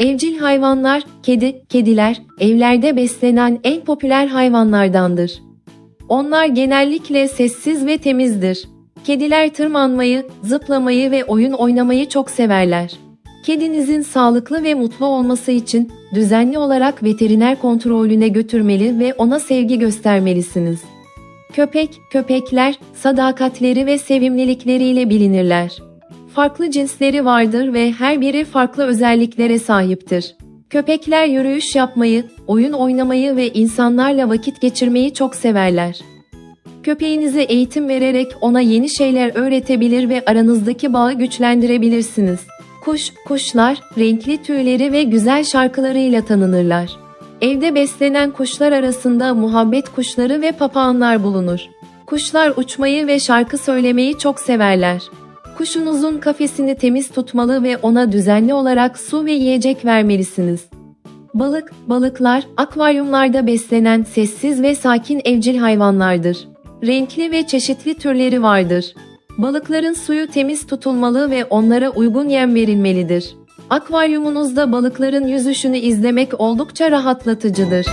Evcil hayvanlar, kedi, kediler, evlerde beslenen en popüler hayvanlardandır. Onlar genellikle sessiz ve temizdir. Kediler tırmanmayı, zıplamayı ve oyun oynamayı çok severler. Kedinizin sağlıklı ve mutlu olması için düzenli olarak veteriner kontrolüne götürmeli ve ona sevgi göstermelisiniz. Köpek, köpekler sadakatleri ve sevimlilikleriyle bilinirler. Farklı cinsleri vardır ve her biri farklı özelliklere sahiptir. Köpekler yürüyüş yapmayı, oyun oynamayı ve insanlarla vakit geçirmeyi çok severler. Köpeğinize eğitim vererek ona yeni şeyler öğretebilir ve aranızdaki bağı güçlendirebilirsiniz. Kuş, kuşlar, renkli tüyleri ve güzel şarkılarıyla tanınırlar. Evde beslenen kuşlar arasında muhabbet kuşları ve papağanlar bulunur. Kuşlar uçmayı ve şarkı söylemeyi çok severler. Kuşunuzun kafesini temiz tutmalı ve ona düzenli olarak su ve yiyecek vermelisiniz. Balık, balıklar, akvaryumlarda beslenen sessiz ve sakin evcil hayvanlardır. Renkli ve çeşitli türleri vardır. Balıkların suyu temiz tutulmalı ve onlara uygun yem verilmelidir. Akvaryumunuzda balıkların yüzüşünü izlemek oldukça rahatlatıcıdır.